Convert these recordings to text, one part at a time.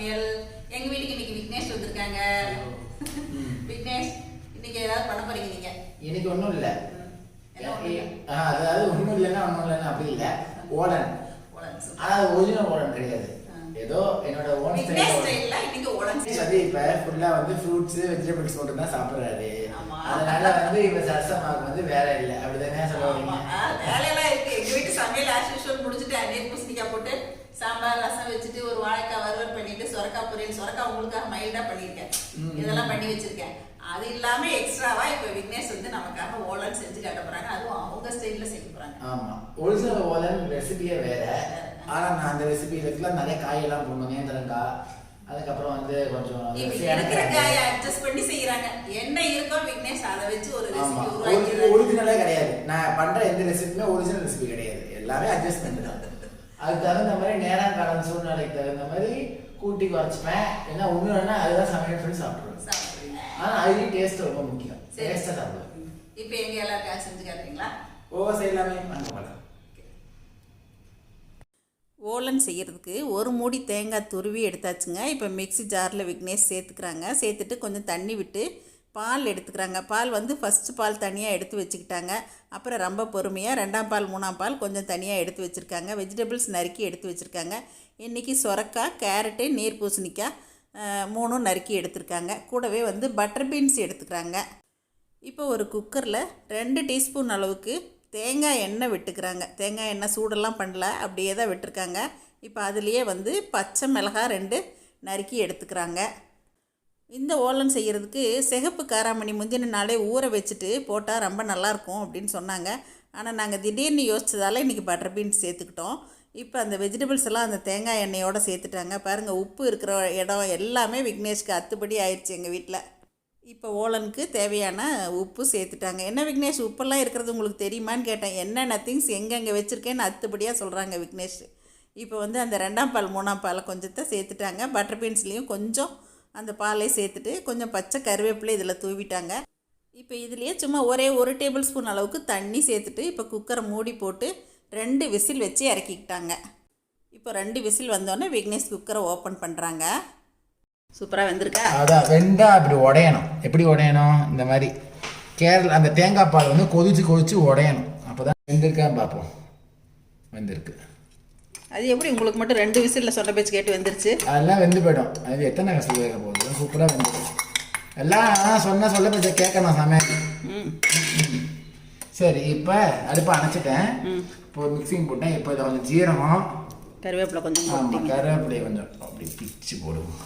சமையல். எங்க வீட்டுக்கு இன்னைக்கு விக்னேஷ் வந்திருக்காங்க. விக்னேஷ் இன்னைக்கு ஏதாவது பண்ண போறீங்க நீங்க? என்ன ஒண்ணும் இல்ல? அதாவது ஒன்றும் இல்லைன்னா ஒன்றும் இல்லைன்னா அப்படி இல்லை. super. ஆனால் அது ஒரிஜினல் ஓலன் கிடையாது. ஏதோ என்னோட ஓன் ஸ்டைல் இன்னைக்கு வந்து இப்ப ஃபுல்லா வந்து ஃப்ரூட்ஸ் வெஜிடபிள்ஸ் மட்டும் தான் சாப்பிடுறாரு. அதனால வந்து இப்ப சரசமாவுக்கு வந்து வேலை இல்லை. அப்படிதானே. சொல்லுவீங்க ஆ, வேலையெல்லாம் இருக்கு. எங்க வீட்டு சமையல் சாம்பார் ரசம் வச்சுட்டு ஒரு வாழைக்காய் வறுவல் பண்ணிட்டு சொரக்காய் பொரியல் சொரக்காய் உங்களுக்காக மைல்டா பண்ணியிருக்கேன். இதெல்லாம் பண்ணி வச்சிருக்கேன். அது இல்லாம எக்ஸ்ட்ராவா இப்ப விக்னேஷ் வந்து நமக்காக ஓலன் செஞ்சு காட்ட போறாங்க. அதுவும் அவங்க ஸ்டைல்ல செய்ய போறாங்க. ஆமா. ஒரிஜினல் ஓலன் ரெசிபியே வேற. ஆனா நான் அந்த ரெசிபி இதுக்குலாம் நிறைய காயெல்லாம் போடணும் நேந்திரங்காய் அதுக்கப்புறம் வந்து கொஞ்சம் இருக்கிற காய். காயை அட்ஜஸ்ட் பண்ணி செய்யறாங்க. என்ன இருக்கோ விக்னேஷ் அதை வச்சு ஒரு ரெசிபி ஒரிஜினலே கிடையாது. நான் பண்ற எந்த ரெசிபியுமே ஒரிஜினல் ரெசிபி கிடையாது. எல்லாமே அட்ஜஸ்ட்மெண்ட் தான். அதுக்கு தகுந்த மாதிரி நேரம் காலம் சூழ்நிலைக்கு தகுந்த மாதிரி கூட்டி குறைச்சிப்பேன். ஏன்னா வேணா அதுதான் சமையல் பண்ணி சாப்பிடுவேன் சாப்பிடுறீங்க ஆனா அதுலயும் டேஸ்ட் ரொம்ப முக்கியம். சரி. டேஸ்டா சாப்பிடுவேன் இப்ப எங்க எல்லாருக்காக செஞ்சு காட்டுறீங்களா? ஓ செய்யலாமே வாங்க போலாம் ஓலன் செய்கிறதுக்கு ஒரு மூடி தேங்காய் துருவி எடுத்தாச்சுங்க. இப்போ மிக்ஸி ஜாரில் விக்னேஷ் சேர்த்துக்கிறாங்க. சேர்த்துட்டு கொஞ்சம் தண்ணி விட்டு பால் எடுத்துக்கிறாங்க. பால் வந்து ஃபஸ்ட்டு பால் தனியாக எடுத்து வச்சுக்கிட்டாங்க. அப்புறம் ரொம்ப பொறுமையாக ரெண்டாம் பால் மூணாம் பால் கொஞ்சம் தனியாக எடுத்து வச்சுருக்காங்க. வெஜிடபிள்ஸ் நறுக்கி எடுத்து வச்சுருக்காங்க. இன்றைக்கி சொரக்காய் கேரட்டு நீர் பூசணிக்காய் மூணும் நறுக்கி எடுத்திருக்காங்க. கூடவே வந்து பட்டர் பீன்ஸ் எடுத்துக்கிறாங்க. இப்போ ஒரு குக்கரில் ரெண்டு டீஸ்பூன் அளவுக்கு தேங்காய் எண்ணெய் விட்டுக்கிறாங்க. தேங்காய் எண்ணெய் சூடெல்லாம் பண்ணல அப்படியே தான் விட்டுருக்காங்க. இப்போ அதுலேயே வந்து பச்சை மிளகாய் ரெண்டு நறுக்கி எடுத்துக்கிறாங்க. இந்த ஓலன் செய்கிறதுக்கு சிகப்பு காராமணி முந்தின நாளே ஊற வச்சுட்டு போட்டால் ரொம்ப நல்லாயிருக்கும் அப்படின்னு சொன்னாங்க. ஆனால் நாங்கள் திடீர்னு யோசித்ததால் இன்றைக்கி பட்டர் பீன்ஸ் சேர்த்துக்கிட்டோம். இப்போ அந்த வெஜிடபிள்ஸ் எல்லாம் அந்த தேங்காய் எண்ணெயோடு சேர்த்துட்டாங்க. பாருங்கள் உப்பு இருக்கிற இடம் எல்லாமே விக்னேஷ்க்கு அத்துப்படி ஆயிடுச்சு எங்கள் வீட்டில் இப்போ ஓலனுக்கு தேவையான உப்பு சேர்த்துட்டாங்க. என்ன விக்னேஷ் உப்பெல்லாம் இருக்கிறது உங்களுக்கு தெரியுமான்னு கேட்டேன். என்னென்ன திங்ஸ் எங்கெங்கே வச்சுருக்கேன்னு அத்துப்படியாக சொல்கிறாங்க விக்னேஷ். இப்போ வந்து அந்த ரெண்டாம் பால் மூணாம் பாலை கொஞ்சத்தை சேர்த்துட்டாங்க. பட்டர் பீன்ஸ்லேயும் கொஞ்சம் அந்த பாலை சேர்த்துட்டு கொஞ்சம் பச்சை கருவேப்பிலை இதில் தூவிட்டாங்க. இப்போ இதுலேயே சும்மா ஒரே ஒரு டேபிள் ஸ்பூன் அளவுக்கு தண்ணி சேர்த்துட்டு இப்போ குக்கரை மூடி போட்டு ரெண்டு விசில் வச்சு இறக்கிக்கிட்டாங்க. இப்போ ரெண்டு விசில் வந்தோடனே விக்னேஷ் குக்கரை ஓப்பன் பண்ணுறாங்க சூப்பராக வந்திருக்கா? அதான் வெந்தால் அப்படி உடையணும். எப்படி உடையணும்? இந்த மாதிரி கேரளா அந்த தேங்காய் பால் வந்து கொதிச்சு கொதிச்சு உடையணும். அப்போ தான் வெந்திருக்கான்னு பார்ப்போம். வந்திருக்கு. அது எப்படி உங்களுக்கு மட்டும் ரெண்டு விசிலில் சொன்ன பேச்சு கேட்டு வந்துருச்சு? அதெல்லாம் வெந்து போயிடும். அது எத்தனை கஷ்டம் வேக போகுது? சூப்பராக வெந்துடும் எல்லாம் சொன்ன சொல்ல பேச்ச கேட்கணும் சமையல் சரி இப்போ அடுப்பை அணைச்சிட்டேன். இப்போ மிக்சிங் போட்டேன். இப்போ இதை கொஞ்சம் ஜீரகம். கருவேப்பிலை கொஞ்சம் ஆமாம் கருவேப்பிலையை கொஞ்சம் அப்படி பிச்சு போடுவோம்.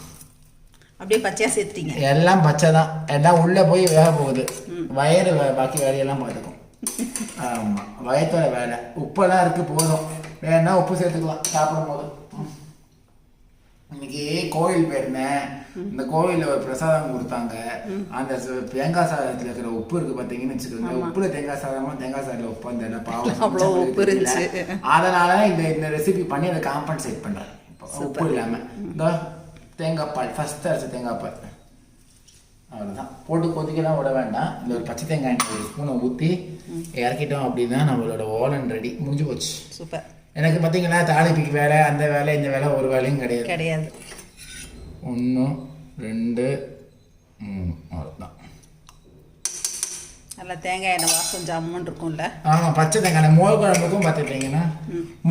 அப்படியே பச்சையாக சேர்த்துட்டீங்க. எல்லாம் பச்சை தான். எல்லாம் உள்ளே போய் வேக போகுது. வயிறு பாக்கி வேலையெல்லாம் பார்த்துக்கும். ஆமாம் வயத்தோட வேலை. உப்பெல்லாம் இருக்குது போதும். வேணா உப்பு சேர்த்துக்கலாம். சாப்பிடும் போது. இன்னைக்கு கோவில் போயிருந்தேன். இந்த கோவிலில் ஒரு பிரசாதம் கொடுத்தாங்க. அந்த தேங்காய் சாதத்தில் இருக்கிற உப்பு இருக்கு பார்த்தீங்கன்னு வச்சுக்கோங்க. உப்புல தேங்காய் சாதமா தேங்காய் சாதத்தில் உப்பு அந்த பாவம் உப்பு. இருந்துச்சு. அதனால இந்த இந்த ரெசிபி பண்ணி அதை காம்பன்சேட் பண்றேன். உப்பு இல்லாம. இந்த தேங்காய் பால் ஃபர்ஸ்ட் அரைச்ச தேங்காய் பால். அவ்வளோதான் போட்டு கொதிக்கலாம் விட வேண்டாம். இந்த ஒரு பச்சை தேங்காய் ஒரு ஸ்பூனை ஊற்றி இறக்கிட்டோம் அப்படின்னா நம்மளோட ஓலன் ரெடி முடிஞ்சு போச்சு. சூப்பர். எனக்கு பார்த்தீங்களா தாளிப்புக்கு வேலை அந்த வேலை இந்த வேலை ஒரு வேலையும் கிடையாது. கிடையாது. ஒன்று ரெண்டு மூணு. அவ்வளோதான் நல்லா தேங்காய் எண்ணெய் வாசம் ஜம்முன்னு இருக்கும்ல. ஆமாம் பச்சை தேங்காய் எண்ணெய். மோர் குழம்புக்கும் பார்த்துட்டீங்கன்னா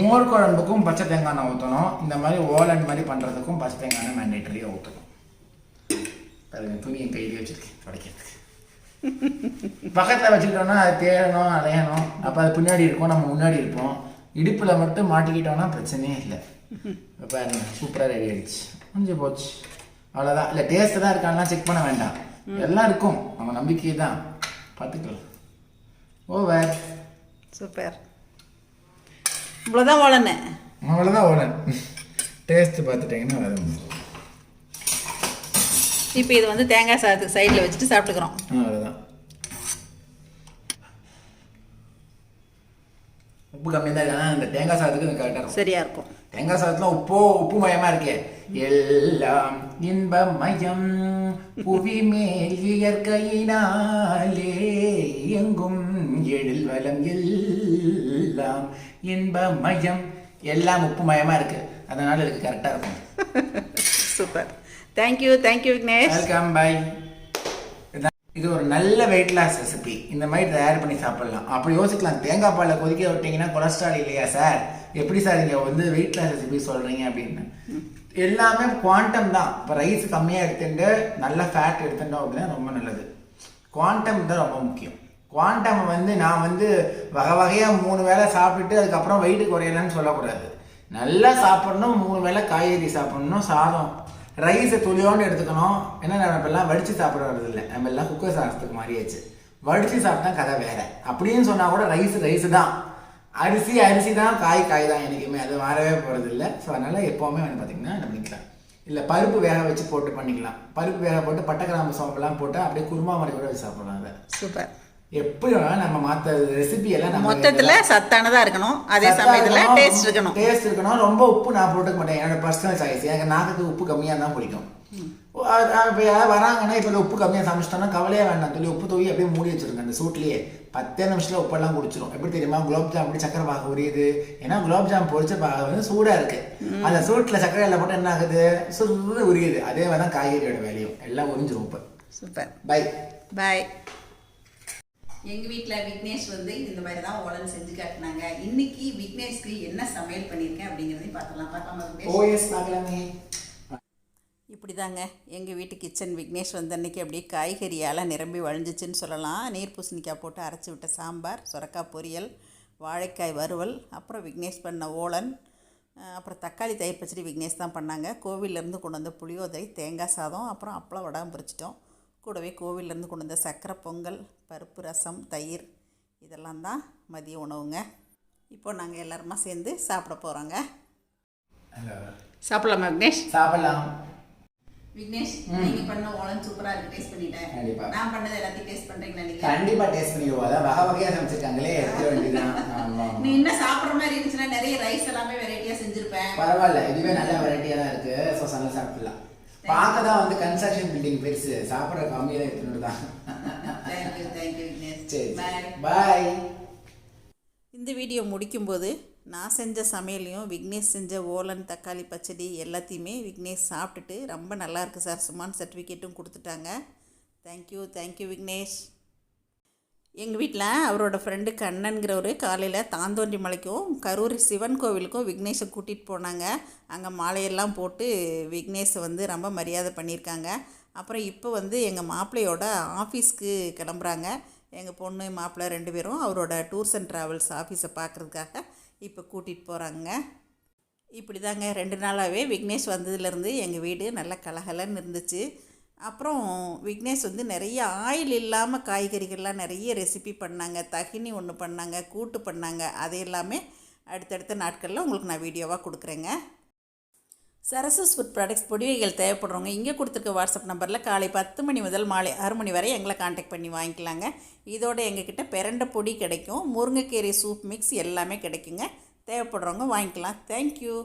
மோர் குழம்புக்கும் பச்சை தேங்காய் எண்ணெய் ஊற்றணும் இந்த மாதிரி ஓலன் மாதிரி பண்ணுறதுக்கும் பச்சை தேங்காய் எண்ணெய் மேண்டேட்டரியாக ஊற்றணும் பாருங்க துணி என் கையிலே வச்சிருக்கேன் துடைக்கிறதுக்கு. பக்கத்தில் வச்சுக்கிட்டோம்னா அது தேடணும் அலையணும். அப்போ அது பின்னாடி இருக்கும் நம்ம முன்னாடி இருப்போம். இடுப்பில் மட்டும் மாட்டிக்கிட்டோம்னா பிரச்சனையே இல்லை. இப்போ சூப்பராக ரெடி ஆயிடுச்சு. முடிஞ்சு போச்சு. அவ்வளோதான் இல்லை டேஸ்ட் தான் இருக்கான்லாம் செக் பண்ண வேண்டாம். எல்லாம் இருக்கும். நம்ம நம்பிக்கை தான். பார்த்துக்கலாம். Over super. இவ்வளோதான் ஓலன்னு அவ்வளோதான் ஓலன் டேஸ்ட் பார்த்துட்டிங்கன்னா வரும் இப்போ இது வந்து தேங்காய் சாதத்துக்கு சைடில் வச்சுட்டு சாப்பிட்டுக்கிறோம் அவ்வளோதான் உப்பு கம்மியாக தான் ஆனால் இந்த தேங்காய் சாதத்துக்கு இது கரெக்டாக இருக்கும். சரியா இருக்கும். தேங்காய் சாதத்துல உப்போ உப்பு மயமா இருக்கே. எல்லாம் இன்பமயம் புவி மேல் இயற்கையினாலே எங்கும் எழில் வளம் எல்லாம் இன்பமயம். எல்லாம் உப்பு மயமா இருக்கு. அதனால இதுக்கு கரெக்டா இருக்கும். Super. Thank you thank you Vignesh welcome bye இது ஒரு நல்ல வெயிட் லாஸ் ரெசிபி இந்த மாதிரி தயார் பண்ணி சாப்பிடலாம். அப்படி யோசிக்கலாம். தேங்காய் பாலில் கொதிக்க விட்டீங்கன்னா கொலஸ்ட்ரால் இல்லையா சார் எப்படி சார் இங்கே வந்து வெயிட் லாஸ் ரெசிபி சொல்கிறீங்க அப்படின்னு? எல்லாமே குவாண்டம் தான். இப்போ ரைஸ் கம்மியாக எடுத்துட்டு நல்ல ஃபேட் எடுத்துட்டோம் அப்படின்னா ரொம்ப நல்லது. குவாண்டம் தான் ரொம்ப முக்கியம். குவாண்டம் வந்து நான் வந்து வகை வகையாக மூணு வேளை சாப்பிட்டுட்டு அதுக்கப்புறம் வெயிட்டு குறையலன்னு சொல்லக்கூடாது. நல்லா சாப்பிட்ணும் மூணு வேளை காய்கறி சாப்பிட்ணும் சாதம். ரைஸை துளியோன்னு எடுத்துக்கணும். ஏன்னா நம்ம இப்பெல்லாம் வடித்து சாப்பிட இல்லை. நம்ம எல்லாம் குக்கர் சாதத்துக்கு மாறியாச்சு. வடித்து சாப்பிட்டா கதை வேற. அப்படின்னு சொன்னால் கூட ரைஸ் ரைஸ் தான். அரிசி அரிசி தான். காய் காய் தான் என்றைக்குமே அது மாறவே போகிறது இல்லை. ஸோ அதனால் எப்போவுமே வந்து பார்த்திங்கன்னா என்ன பண்ணிக்கலாம் இல்லை பருப்பு வேக வச்சு போட்டு பண்ணிக்கலாம். பருப்பு வேக போட்டு பட்டை கிராம்பு சோம்பெல்லாம் போட்டு அப்படியே குருமா மாதிரி கூட வச்சு சாப்பிட்லாம் அதை. சூப்பர். எப்படி வேணாலும் நம்ம மற்ற ரெசிபி எல்லாம் நம்ம மொத்தத்தில் சத்தானதாக இருக்கணும். அதே சமயத்தில் டேஸ்ட் இருக்கணும். டேஸ்ட் இருக்கணும். ரொம்ப உப்பு நான் போட்டுக்க மாட்டேன். என்னோட பர்சனல் சாய்ஸ் எனக்கு நாக்குக்கு உப்பு கம்மியாக தான் பிடிக்கும். இப்போ யாராவது வராங்கன்னா இப்போ உப்பு கம்மியாக சமைச்சிட்டோம்னா கவலையே வேண்டாம். சொல்லி உப்பு தூவி அப்படியே மூடி வச்சிருங்க. அந்த சூட்லேயே. பத்தே நிமிஷத்தில் உப்பெல்லாம் குடிச்சிரும். எப்படி தெரியுமா? குலோப் ஜாம் அப்படி சக்கரை பாகு உரியுது. ஏன்னா குலோப் ஜாம் பொரிச்ச பாகு வந்து சூடாக இருக்கு. அந்த சூட்டில் சக்கரை எல்லாம் போட்டு என்ன ஆகுது சுருன்னு உரியுது. அதே மாதிரி தான் காய்கறியோட வேலையும். எல்லாம் உறிஞ்சிரும் உப்பு. சூப்பர். பை பாய் எங்கள் வீட்டில் விக்னேஷ் வந்து இந்த மாதிரி தான் ஓலன் செஞ்சு காட்டினாங்க. இன்னைக்கு விக்னேஷ்க்கு என்ன சமையல் பண்ணியிருக்கேன் அப்படிங்கிறதையும் பார்க்கலாம் ஓஎஸ் பார்க்கலாமே. இப்படி தாங்க எங்கள் வீட்டு கிச்சன் விக்னேஷ் வந்த அன்னைக்கு அப்படியே காய்கறியால் நிரம்பி வழிஞ்சிச்சின்னு சொல்லலாம். நீர் பூசணிக்காய் போட்டு அரைச்சி விட்ட சாம்பார் சுரக்காய் பொரியல் வாழைக்காய் வறுவல் அப்புறம் விக்னேஷ் பண்ண ஓலன் அப்புறம் தக்காளி தயிர் பச்சடி விக்னேஷ் தான் பண்ணாங்க. கோவிலேருந்து கொண்டு வந்த புளியோதரை தேங்காய் சாதம் அப்புறம் அப்பளம் வடாம் பொரிச்சிட்டோம். கூடவே கோவிலேருந்து கொண்டு வந்த சக்கரை பொங்கல் பருப்பு ரசம் தயிர் இதெல்லாம் தான் மதிய உணவுங்க. இப்போ நாங்கள் எல்லாருமா சேர்ந்து சாப்பிட போகிறோங்க சாப்பிடலாமா விக்னேஷ்? சாப்பிடலாம். விக்னேஷ் நீங்க பண்ண ஓலன் சூப்பரா இருக்கு டேஸ்ட் பண்ணிட்டேன் கண்டிப்பா. நான் பண்ணது எல்லாத்தையும் டேஸ்ட் பண்றீங்களா நீங்க? கண்டிப்பா டேஸ்ட் பண்ணிடுவோம். அதான் வகை வகையா சமைச்சிருக்காங்களே எடுத்துக்க வேண்டியதுதான். ஆமா நீ இன்னும் சாப்பிடுற மாதிரி இருந்துச்சுன்னா நிறைய ரைஸ் எல்லாமே வெரைட்டியா செஞ்சிருப்பேன். பரவாயில்ல இதுவே நல்ல வெரைட்டியா தான் இருக்கு. ஸோ நல்லா சாப்பிடலாம் பார்க்க தான் வந்து கன்ஸ்ட்ரக்ஷன் பில்டிங் பெருசு. சாப்பிட்ற கம்மியாக தான் எடுத்துன்னு தான் பாய் இந்த வீடியோ முடிக்கும்போது நான் செஞ்ச சமையலையும் விக்னேஷ் செஞ்ச ஓலன் தக்காளி பச்சடி எல்லாத்தையுமே விக்னேஷ் சாப்பிட்டுட்டு ரொம்ப நல்லாயிருக்கு சார். சுமான் சர்டிஃபிகேட்டும் கொடுத்துட்டாங்க. Thank you thank you Vignesh. எங்கள் வீட்டில் அவரோட ஃப்ரெண்டு கண்ணன்கிறவர் காலையில் தாந்தோண்டி மலைக்கும் கரூர் சிவன் கோவிலுக்கும் விக்னேஷை கூட்டிகிட்டு போனாங்க. அங்கே மாலையெல்லாம் போட்டு விக்னேஷை வந்து ரொம்ப மரியாதை பண்ணியிருக்காங்க. அப்புறம் இப்போ வந்து எங்கள் மாப்பிள்ளையோட ஆஃபீஸ்க்கு கிளம்புறாங்க. எங்கள் பொண்ணு மாப்பிள்ளை ரெண்டு பேரும் அவரோட டூர்ஸ் அண்ட் ட்ராவல்ஸ் ஆஃபீஸை பார்க்குறதுக்காக இப்போ கூட்டிகிட்டு போகிறாங்க. இப்படி தாங்க ரெண்டு நாளாகவே விக்னேஷ் வந்ததுலேருந்து எங்கள் வீடு நல்லா கலகலன்னு இருந்துச்சு. அப்புறம் விக்னேஷ் வந்து நிறைய ஆயில் இல்லாமல் காய்கறிகள்லாம் நிறைய ரெசிபி பண்ணாங்க. தகினி ஒன்று பண்ணாங்க கூட்டு பண்ணாங்க. அது எல்லாமே அடுத்தடுத்த நாட்களில் உங்களுக்கு நான் வீடியோவாக கொடுக்குறேங்க. சரசஸ் ஃபுட் ப்ராடக்ட்ஸ் பொடிவைகள் தேவைப்படுறவங்க இங்கே கொடுத்துருக்க வாட்ஸ்அப் நம்பரில் காலை பத்து மணி முதல் மாலை ஆறு மணி வரை எங்களை காண்டாக்ட் பண்ணி வாங்கிக்கலாங்க. இதோட எங்ககிட்ட பிரண்டை பொடி கிடைக்கும். முருங்கைக்கீரை சூப் மிக்ஸ் எல்லாமே கிடைக்குங்க. தேவைப்படுறவங்க வாங்கிக்கலாம். தேங்க்யூ